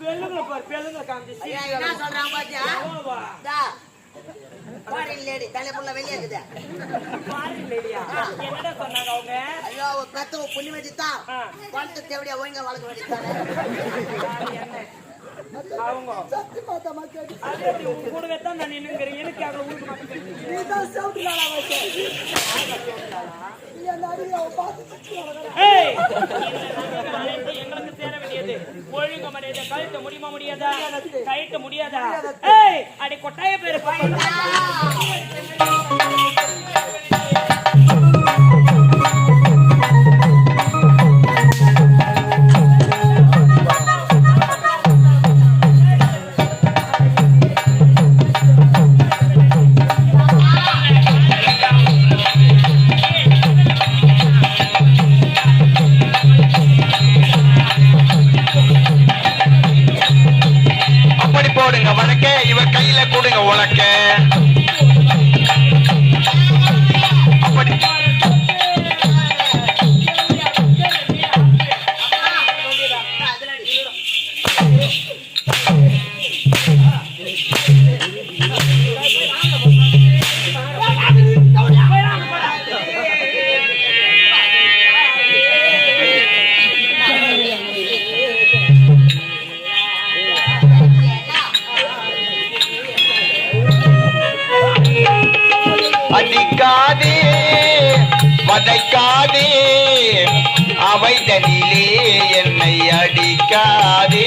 பெல்லுங்க பாரு பெல்லுங்க காமிச்சு என்ன சொல்றான் பாத்தியா. ஃபாரின் லேடி தலைப்புள்ள வெளியே இருக்குது. பாரு லேடியா என்னடா சொன்னாங்க அவங்க? ஐயோ ஒரு பெத்த புண்ணி வச்சுதான் ஆ. குழந்தை தேவடியா ஒழுங்கா வளர்க்க வேண்டியதானே உங்க கூடவே தான் நான் நின்னுங்கிறேன். எனக்கு அங்க ஊருக்கு எங்களுக்கு சேர வேண்டியது. ஒழுங்க மரியாதை முடியுமா முடியாதா? கழட்ட முடியாதா? ஏய்! அடி கொட்டாய பேரு கையில கொடுங்க உழக்க அடிக்காதே வதைக்காதே அவைதனிலே என்னை அடிக்காதே.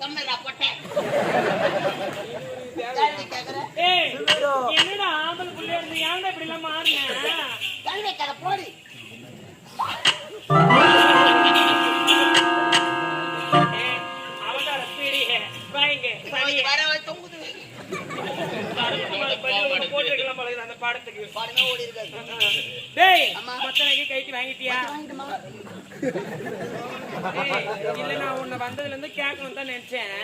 கம்மலா போட்ட ஏய் என்னடா ஆம்பளை புள்ள அந்த பாடத்துக்கு. பாடுங்க ஓடி இருக்காது டேய் அம்மா. மத்தனைக்கு கைக்கு வாங்கிட்டியா? வாங்கிட்டுமா இல்ல நான் உன்னை வந்ததுல இருந்து கேட்கணும் தான் நினைச்சேன்.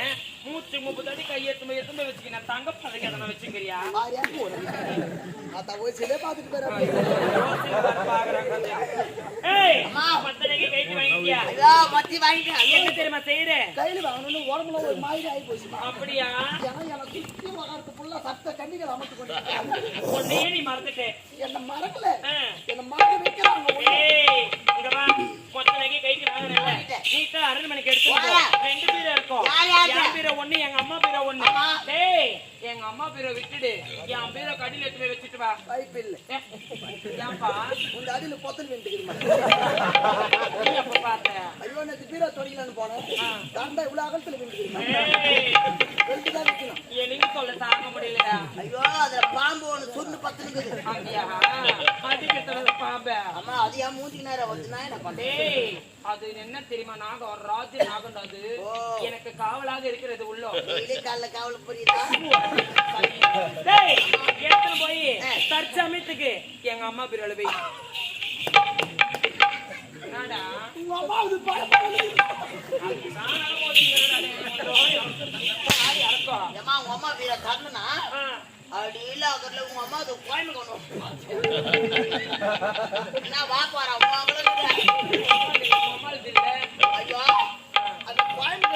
மூச்சு முப்பது அடி கையெழுத்து போய் எத்தனை வச்சுக்க. நான் தங்க பதக்க எதனா வச்சுக்கிறியா? என்ன தெரியுமா செய்யற கையில வாங்கணும்னு உடம்புல ஒரு மாதிரி ஆகி போச்சுமா அப்படியா சுத்தி கண்ணிகள் அமைத்து கொண்டு நீ மறந்துட்டே. என்ன மறக்கல. என்ன மறக்க வைக்கிறாங்க கொத்தனைக்கு கைக்கு வாங்குறேன்ல. நீட்டா அரண்மனைக்கு. வாயா. ரெண்டு பீரோ இருக்கும். என் பீரோ ஒண்ணு, எங்க அம்மா பீரோ ஒண்ணு. ஆமா. எங்க அம்மா பீரோ விட்டுடு. என் பீரோ கடியில எடுத்து வச்சுட்டு வா. வாய்ப்பு இல்லை ஏன்பா உங்க அடியில பொத்தல் வேண்டிக்கிறமா நீ எப்ப பார்த்த? ஐயோ நேற்று பீரோ தொடங்கலான்னு போனேன். தாண்டா இவ்வளவு அகலத்துல வைக்கணும். எனக்கு சொல்ல தாங்க முடியலடா. ஐயோ அதுல பாம்பு ஒண்ணு சுண்டு பத்துனுக்குது. அப்படியா? பாம்பே. அம்மா அது ஏன் மூஞ்சிக்கு நேரம் வந்துனா என்ன பண்ணேன் டேய் அது என்ன தெரியுமா நாகம் ஒரு ராஜ நாகம் அது. எனக்கு காவலாக இருக்கிறது உள்ள. காலைல காவல் புரியுதா? டேய் எடுத்துட்டு போய். தற்சமயத்துக்கு எங்க அம்மா பிறகு போய் என்னடா? உங்க அம்மா அது அம்மா வீர தரணும்னா? அடியில அதுல உங்க அம்மா அது கோயம்பு கொண்டு நான் வா உங்க அவ்வளவு ஐயோ அது கோயம்பு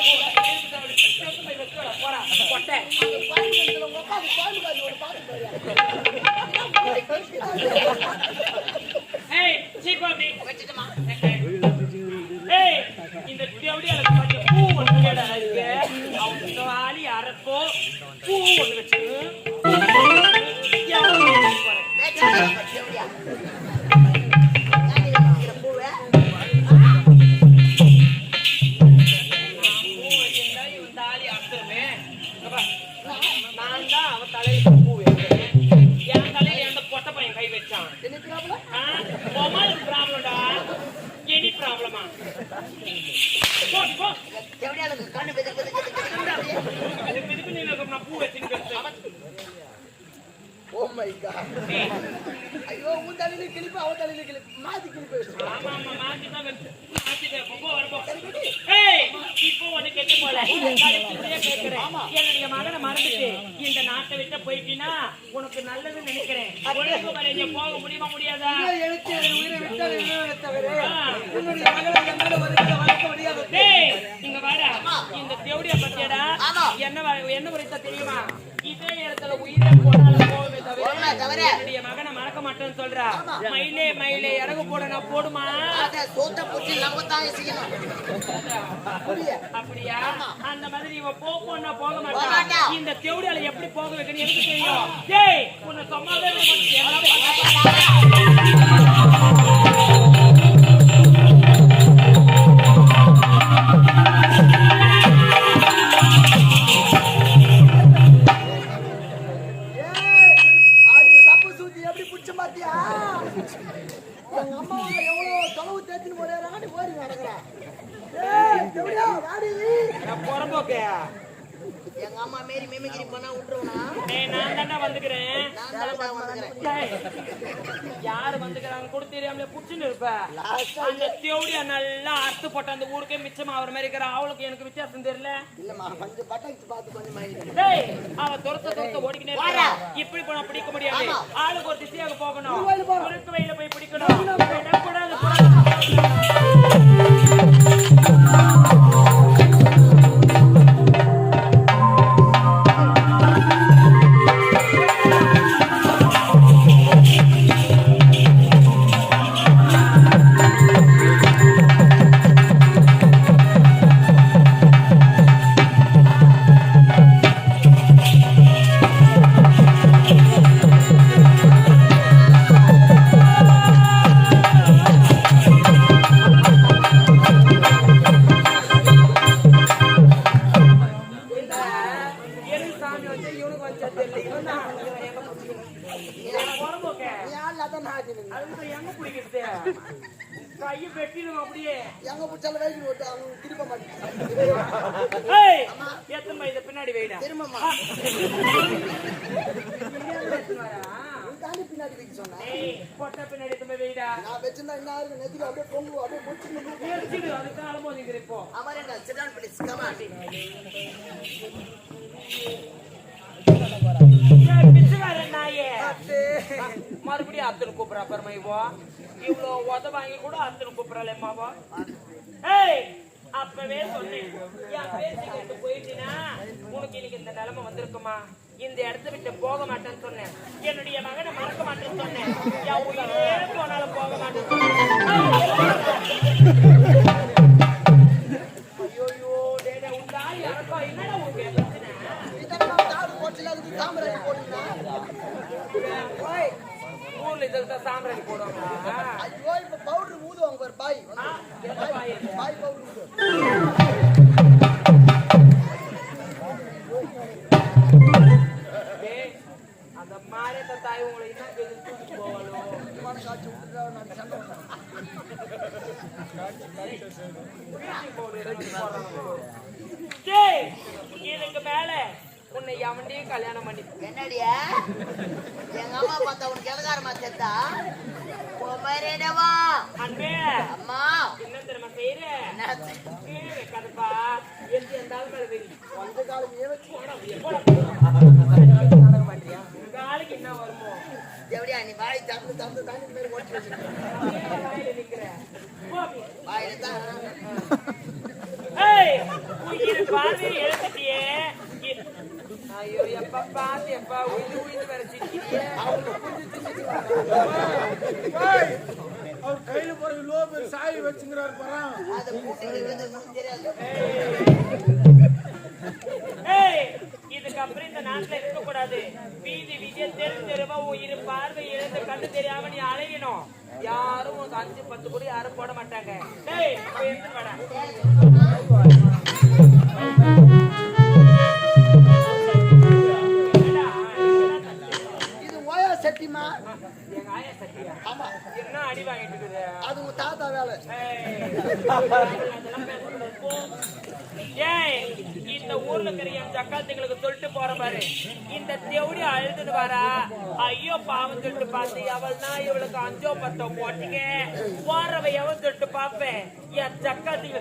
மை காட் ஐயோ உன் தலையில கிளிப்பு அவ தலையில கிளிப்பு மாத்தி கிளிப்பு ஆமா ஆமா மாத்தி தான் வெச்சு ஏய் இப்போ உனக்கு கெட்டு போல. கேக்குறேன் என்னுடைய மகனை மறந்துட்டு இந்த நாட்டை விட்டு போயிட்டீன்னா உனக்கு நல்லதுன்னு நினைக்கிறேன். ஒழுங்கு மரியாதையா போக முடியுமா முடியாதா? எனக்கு என் உயிரை விட்டால் என்ன தவிர ஆ. உன்னுடைய மகளை என் மேல ஒரு இதை வளர்க்க முடியாது டேய் இங்க வாடா. இந்த தேவடிய பத்தியடா. என்ன என்ன உரைத்த தெரியுமா? இதே நேரத்துல உயிரை போனாலும் தவிர. என்னுடைய மகனை மறக்க மாட்டேன்னு சொல்றா. மயிலே மயிலே இறகு போட நான் போடுமா? சோத்த நம்ம செய்யணும். அப்படியா? அந்த மாதிரி இவ போனா போக மாட்டா. இந்த தேவடியால எப்படி போக வைக்கணும் எனக்கு தெரியும். டேய் உன்னை சும்மாவே நான் தாண்டா வந்துக்கிறேன். யாரு வந்துக்கிறாங்க கூட தெரியாமலே புடிச்சுன்னு இருப்ப. அந்த தேவடியா நல்லா அறுத்து போட்ட அந்த ஊருக்கே மிச்சம் ஆகுற மாதிரி இருக்கிற அவளுக்கு எனக்கு வித்தியாசம் தெரியல. அவ துரத்த துரத்த ஓடிக்கினே. இப்படி போனா பிடிக்க முடியாது. ஆளுக்கு ஒரு திசையாக போகணும். குறுக்கு வழியில போய் பிடிக்கணும். விடக்கூடாது. கையை வெட்டிடுவோம் அப்படியே எங்க பிடிச்சாலும் வைக்கணும் விட்டு அவங்க திரும்ப மாட்டேன் எத்தனை இதை பின்னாடி வெயிடா திரும்பமா பின்னாடி வைக்க சொன்னேன் ஏய் பின்னாடி திரும்ப வெயிடா நான் வச்சிருந்தா என்ன ஆகுது நெத்தில அப்படியே பொங்கு அப்படியே முடிச்சு இப்போ மறுபடியும் அத்தனை கூப்பிடுறா பெருமை இவோ. இவ்வளோ உத வாங்கி கூட அத்தனை கூப்பிடலம்மாவோ ஏய் அப்பவே சொன்னேன். என் பேச்சு கேட்டு போயிட்டீனா உனக்கு இன்னைக்கு இந்த நிலைமை வந்திருக்குமா? இந்த இடத்த விட்டு போக மாட்டேன்னு சொன்னேன். என்னுடைய மகனை மறக்க மாட்டேன்னு சொன்னேன். என் உயிரே போனாலும் போக மாட்டேன்னு ஐயோ டேடே உண்டா யாருக்கா என்னடா உனக்கு பிரச்சனை இதெல்லாம் காடு போட்டுல இருக்குது தாமரை போடுங்க ஓய் ஊர்ல இதில் தான் சாம்பிராணி போடுவாங்களா ஐயோ இப்ப பவுடர் ஊதுவாங்க பாரு பாய். பாய் பவுடர் அந்த மாரியத்த தாய் உங்களை என்ன போவாளோ? காட்சி நான் சண்டை போடுறேன். இதுக்கு மேல? உன்னை எவன்டையும் கல்யாணம் பண்ணி என்னடியா? எங்க அம்மா பார்த்தா உனக்கு எதகாரமா செத்தா பொம்மரேடவா அன்பே. அம்மா. என்ன தெரியுமா செய்யற என்ன கீழே வைக்காதப்பா. எந்த எந்தாலும் மேல வெறி கொஞ்ச காலம் ஏன் வச்சு காலுக்கு என்ன வருமோ? எப்படியா நீ வாய் தா தந்து தந்து தண்ணி மேல ஓட்டி வச்சிருக்கேன் அப்படியே வாயில நிக்கிற. போ அப்படி. வாயில தான் ஏய், உயிர் பார்வை எழுதிட்டியே இ- ஐயோ உயிர் உயிர் வர அவர் கையில போற இவ்வளோ பேர் சாய் வச்சுங்கிறாரு பாரு இதுக்கப்புறம் இந்த நாட்டுல இருக்கக்கூடாது வீதி வீதிய தெரு தெருவா உயிர் பார்வை இழந்து கண்ணு தெரியாம நீ அலையணும் யாரும் உனக்கு அஞ்சு பத்து கூட யாரும் போட மாட்டாங்க ஆமா என்ன அடி வாங்கிட்டு இருக்குது அது உங்க தாத்தா வேலை ஏய் இந்த ஊர்ல இருக்கிற என் ஜக்காத்துங்களுக்கு சொல்லிட்டு போற பாரு. இந்த தேவடி அழுதுன்னு வரா ஐயோ பாவம் சொல்லிட்டு பார்த்து எவள்னா இவளுக்கு அஞ்சோ பத்தோ போட்டீங்க. போறவ எவன் சொல்லிட்டு பார்ப்பேன் என் ஜக்காத்துங்க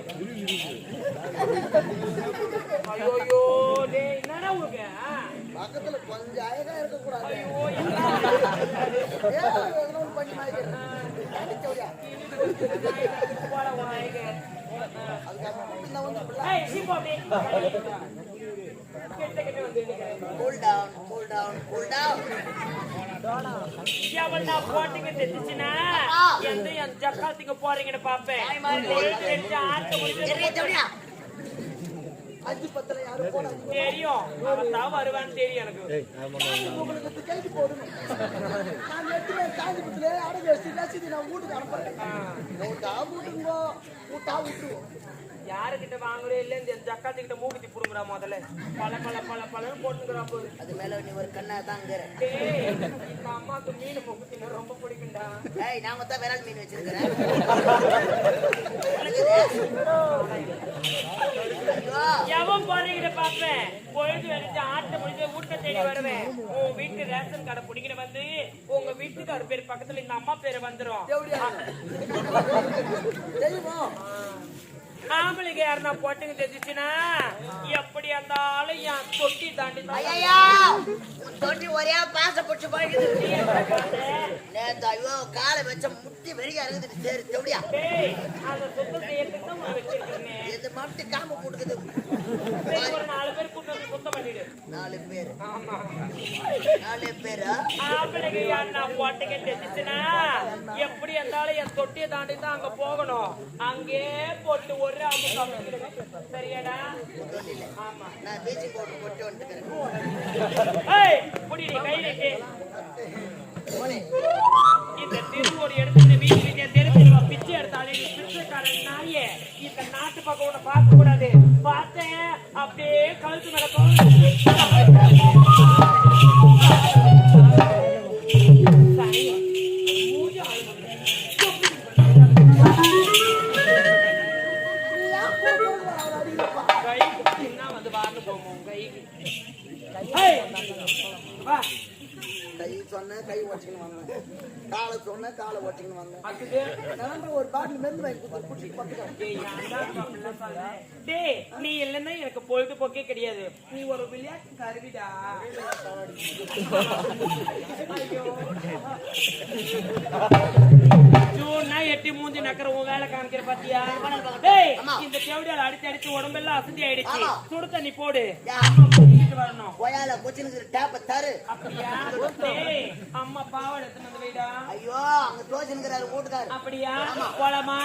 ஐயோ டேய் என்னடா உனக்கு பக்கத்துல கொஞ்சம் அழகா இருக்க கூடாது போறீங்கன்னு பாப்பேன் தாய் மாதிரி. ஒரு ரெண்டு ஆட்டு முடிஞ்சு என்ன எப்படியா அஞ்சு பத்துல யாரும் போடாது தெரியும். அவன் தான் வருவான்னு தெரியும் எனக்கு. உங்களுக்கு போடணும் நான் எட்டுமே காஞ்சிபுரத்துல அடகு வச்சு ரசீது நான் வீட்டுக்கு அனுப்புறேன். விட்டா வீட்டுங்க விட்டா விட்டுருவோம் யாருக்கிட்ட வாங்குறே இல்ல இந்த ஜக்காத்துக்கிட்ட மூக்குத்தி புடுங்குறா முதல்ல. பல பல பல பலன்னு போட்டுக்கிறா போது. அது மேல நீ ஒரு கண்ணா தாங்கிற டேய் இந்த அம்மாக்கு மீன் மூக்குத்தின ரொம்ப பிடிக்கும்டா. ஏய் நான் மொத்தம் விரல் மீன் வச்சிருக்கிறேன் எவன் போறீங்கன்னு பாப்பேன்? பொழுது வெடிச்சு ஆட்டை முடிஞ்சு வீட்டை தேடி வருவேன். உன் வீட்டு ரேஷன் கடை பிடிக்கிற வந்து உங்க வீட்டுக்கார பேர் பக்கத்துல இந்த அம்மா பேரு வந்துரும். தெய்வம் ஆம்பளைங்க யாருன்னா போட்டுங்க தெரிஞ்சிச்சுன்னா எப்படி இருந்தாலும் என் தொட்டி தாண்டி ஐயா தொட்டி ஒரே பாச பிடிச்சு போயிடுது நேத்து ஐயோ காலை வச்ச முட்டி வெறியா இருக்குது சரி எப்படியா டேய், அதை சுத்தம் செய்யறதுக்கு தான் உன்னை வச்சிருக்கேனே. இது மட்டும் காம போட்டுக்குது நாலு பேர் கூட்டு வந்து சுத்தம் பண்ணிடு. நாலு பேர் ஆமா. நாலு பேரா ஆம்பளைங்க யாருன்னா போட்டுங்க தெரிஞ்சிச்சுன்னா, எப்படி என் தொட்டியை தாண்டி தான் அங்க போகணும். அங்கே போட்டு ஒரு அமுக்கு சரியாடா? ஆமா. நான் பீச்சிங் பவுடர் கொட்டி வந்துக்கிறேன் ஏய், புடி கை நீட்டு. இந்த தெரு ஒரு இடத்துல வீட்டு வீதியா தெரு பிச்சை எடுத்தாலே நீ பிச்சைக்காரன் நாயே. இந்த நாட்டு பக்கம் உன்னை பார்க்க கூடாது பார்த்தேன். அப்படியே கழுத்து மேல போகணும் கை கை ஒட்டிக்கின்னு வந்தேன் காலை சொன்னேன் காலை வந்தேன் அதுக்கு நான் ஒரு பாட்டில் மருந்து வாங்கி குடிச்சு? டேய், நீ இல்லைன்னா எனக்கு பொழுதுபோக்கே கிடையாது நீ ஒரு விளையாட்டு கருவிடா ஐயோ. உன் வேலை காமிக்கிற பாத்தியா? டேய் இந்த செவடியால அடிச்சு அடிச்சு உடம்பெல்லாம் அசதி ஆயிடுச்சு. சுடு தண்ணி போடு. வரணும். கொயால கொச்சினுக்கு டேப்ப தரு. அம்மா பாவாடை எடுத்துட்டு வந்து வைடா. ஐயோ அங்க தோச்சினுக்கிறாரு அப்படியா? போலாமா?